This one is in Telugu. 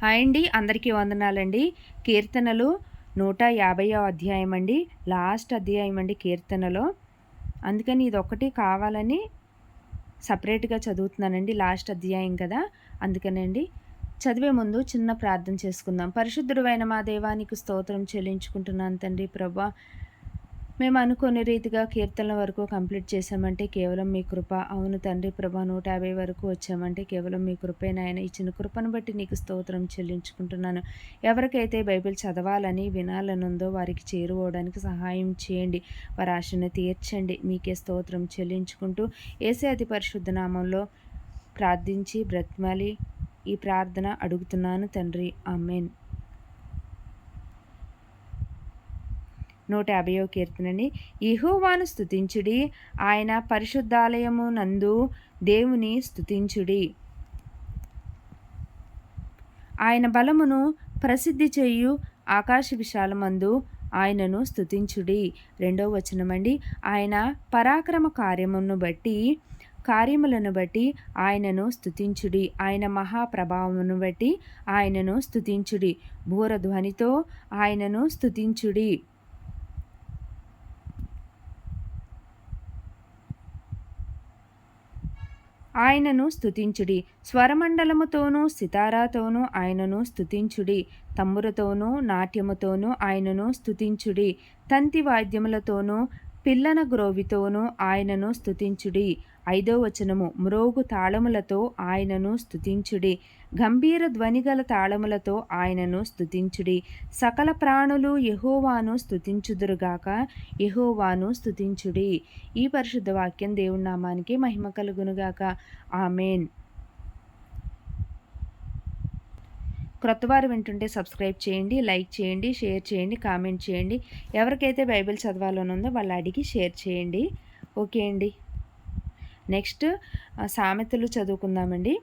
హాయ్ అండి అందరికీ వందనాలండి. కీర్తనలు నూట యాభైవ అధ్యాయం అండి. లాస్ట్ అధ్యాయం అండి కీర్తనలో. అందుకని ఇది ఒకటి కావాలని సపరేట్గా చదువుతున్నానండి లాస్ట్ అధ్యాయం కదా. అందుకనండి చదివే ముందు చిన్న ప్రార్థన చేసుకుందాం. పరిశుద్ధుడు మా దేవానికి స్తోత్రం చెల్లించుకుంటున్నాను తండ్రి ప్రభా. మేము అనుకునే రీతిగా కీర్తనల వరకు కంప్లీట్ చేసామంటే కేవలం మీ కృప. అవును తండ్రి ప్రభా నూట యాభై వరకు వచ్చామంటే కేవలం మీ కృపే నాయన. ఇచ్చిన కృపను బట్టి నీకు స్తోత్రం చెల్లించుకుంటున్నాను. ఎవరికైతే బైబిల్ చదవాలని వినాలనుందో వారికి చేరుకోవడానికి సహాయం చేయండి. వారి ఆశను తీర్చండి. మీకే స్తోత్రం చెల్లించుకుంటూ ఏసే అతి పరిశుద్ధ నామంలో ప్రార్థించి బ్రత్మాలి. ఈ ప్రార్థన అడుగుతున్నాను తండ్రి. అమ్మేన్ నూట యాభయో కీర్తనని ఇహోవాను స్థుతించుడి ఆయన పరిశుద్ధాలయము నందు దేవుని స్థుతించుడి ఆయన బలమును ప్రసిద్ధి చేయు ఆకాశ విశాలమందు ఆయనను స్థుతించుడి రెండో వచనమండి. ఆయన పరాక్రమ కార్యమును బట్టి కార్యములను బట్టి ఆయనను స్థుతించుడి ఆయన మహాప్రభావమును బట్టి ఆయనను స్థుతించుడి భూరధ్వనితో ఆయనను స్థుతించుడి ఆయనను స్థుతించుడి స్వరమండలముతోనూ సితారాతోనూ ఆయనను స్థుతించుడి తమ్మురతోనూ నాట్యముతోనూ ఆయనను స్థుతించుడి తంతి వాద్యములతోనూ పిల్లన గ్రోవితోనూ ఆయనను స్థుతించుడి ఐదో వచనము. మ్రోగు తాళములతో ఆయనను స్థుతించుడి గంభీర ధ్వనిగల తాళములతో ఆయనను స్థుతించుడి సకల ప్రాణులు యహోవాను స్థుతించుదురుగాక యహోవాను స్థుతించుడి ఈ పరిశుద్ధ వాక్యం దేవుడి నామానికి మహిమ కలుగునుగాక. ఆమెన్. క్రొత్తవారు వింటుంటే సబ్స్క్రైబ్ చేయండి లైక్ చేయండి షేర్ చేయండి కామెంట్ చేయండి. ఎవరికైతే బైబిల్ చదవాలనుందో వాళ్ళు అడిగి షేర్ చేయండి. ఓకే అండి. నెక్స్ట్ సామెతలు చదువుకుందామండి.